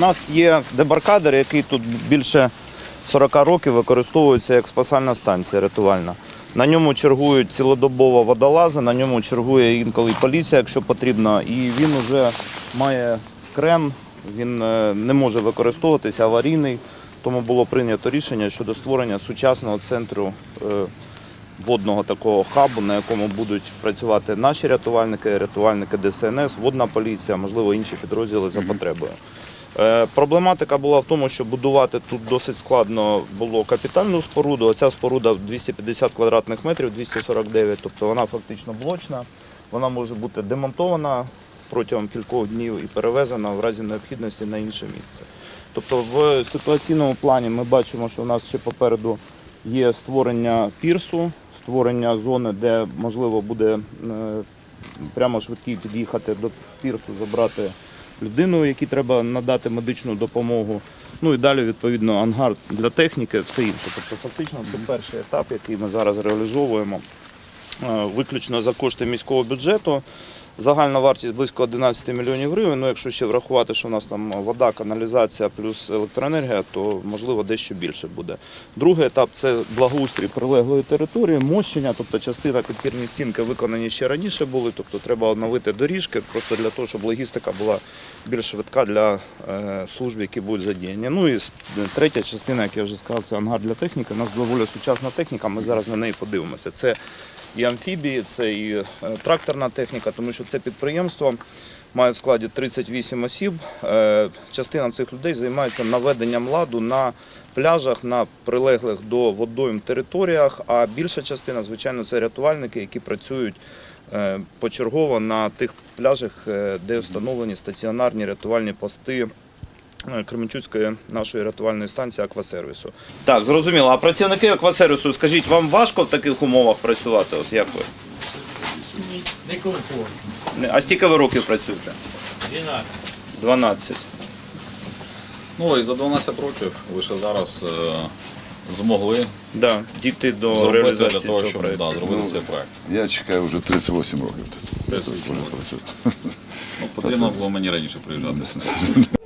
У нас є дебаркадер, який тут більше 40 років використовується як спасальна станція рятувальна. На ньому чергують цілодобово водолази, на ньому чергує інколи поліція, якщо потрібно. І він вже має крен, він е, не може використовуватися аварійний. Тому було прийнято рішення щодо створення сучасного центру е, водного такого хабу, на якому будуть працювати наші рятувальники, рятувальники ДСНС, водна поліція, можливо, інші підрозділи за потребою. Е, Проблематика була в тому, що будувати тут досить складно було капітальну споруду. Оця споруда 250 квадратних метрів, 249, тобто вона фактично блочна. Вона може бути демонтована протягом кількох днів і перевезена в разі необхідності на інше місце. Тобто в ситуаційному плані ми бачимо, що у нас ще попереду є створення пірсу, створення зони, де можливо буде е, прямо швидкий під'їхати до пірсу, забрати людину, якій треба надати медичну допомогу. Ну і далі, відповідно, ангар для техніки, все інше. Тобто, фактично, це перший етап, який ми зараз реалізовуємо е, виключно за кошти міського бюджету. Загальна вартість близько 11 мільйонів гривень. Ну, якщо ще врахувати, що у нас там вода, каналізація плюс електроенергія, то можливо дещо більше буде. Другий етап це благоустрій прилеглої території, мощення, тобто частина підпірні стінки виконані ще раніше були, тобто треба оновити доріжки, просто для того, щоб логістика була більш швидка для е, служб, які будуть задіяні. Ну і третя частина, як я вже сказав, це ангар для техніки. У нас доволі сучасна техніка, ми зараз на неї подивимося. Це і амфібії, це і е, тракторна техніка, тому що це підприємство має в складі 38 осіб. Е, Частина цих людей займається наведенням ладу на пляжах, на прилеглих до водойм територіях, а більша частина, звичайно, це рятувальники, які працюють е, почергово на тих пляжах, е, де встановлені стаціонарні рятувальні пости. Кременчуцької нашої рятувальної станції аквасервісу. Так, зрозуміло. А працівники аквасервісу, скажіть, вам важко в таких умовах працювати? От як ви? Некомфортно. Не- А скільки ви років працюєте? 12. 12. Ну і за 12 років лише зараз е, змогли Да, дійти до зробити для того, цього щоб проекту. да, зробити цей проект. Я чекаю вже 38 років тут. 38 Вже років. працюю. Ну, потрібно було мені раніше приїжджати.